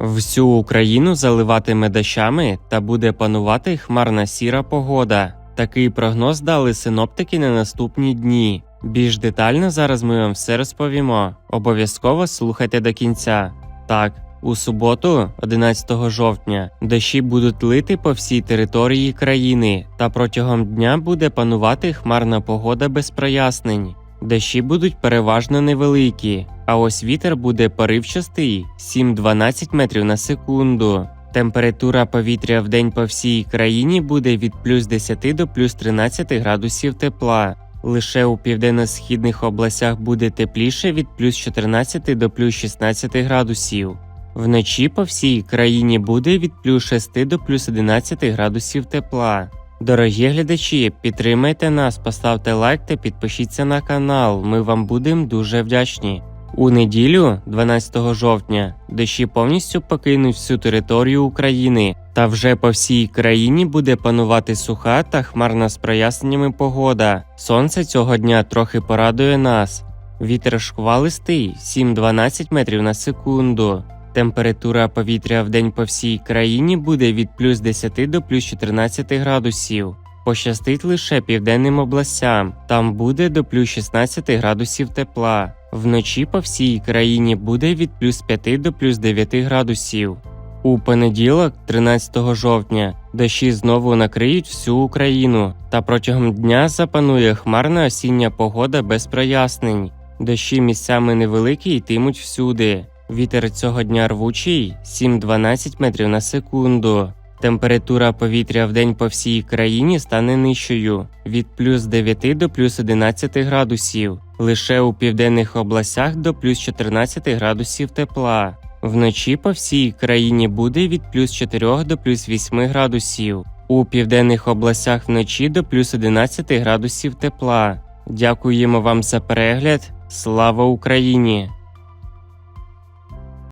Всю Україну заливатиме дощами та буде панувати хмарна сіра погода. Такий прогноз дали синоптики на наступні дні. Більш детально зараз ми вам все розповімо. Обов'язково слухайте до кінця. Так, у суботу, 11 жовтня, дощі будуть лити по всій території країни, та протягом дня буде панувати хмарна погода без прояснень. Дощі будуть переважно невеликі, а ось вітер буде поривчастий 7-12 метрів на секунду. Температура повітря в день по всій країні буде від плюс 10 до плюс 13 градусів тепла. Лише у південно-східних областях буде тепліше від плюс 14 до плюс 16 градусів. Вночі по всій країні буде від плюс 6 до плюс 11 градусів тепла. Дорогі глядачі, підтримайте нас, поставте лайк та підпишіться на канал. Ми вам будемо дуже вдячні. У неділю, 12 жовтня, дощі повністю покинуть всю територію України, та вже по всій країні буде панувати суха та хмарна з проясненнями погода. Сонце цього дня трохи порадує нас. Вітер шквалистий 7-12 метрів на секунду. Температура повітря в день по всій країні буде від плюс 10 до плюс 14 градусів. Пощастить лише південним областям, там буде до плюс 16 градусів тепла. Вночі по всій країні буде від плюс 5 до плюс 9 градусів. У понеділок, 13 жовтня, дощі знову накриють всю Україну, та протягом дня запанує хмарна осіння погода без прояснень. Дощі місцями невеликі йтимуть всюди. Вітер цього дня рвучий 7-12 метрів на секунду. Температура повітря в день по всій країні стане нижчою від плюс 9 до плюс 11 градусів. Лише у південних областях до плюс 14 градусів тепла. Вночі по всій країні буде від плюс 4 до плюс 8 градусів. У південних областях вночі до плюс 11 градусів тепла. Дякуємо вам за перегляд. Слава Україні!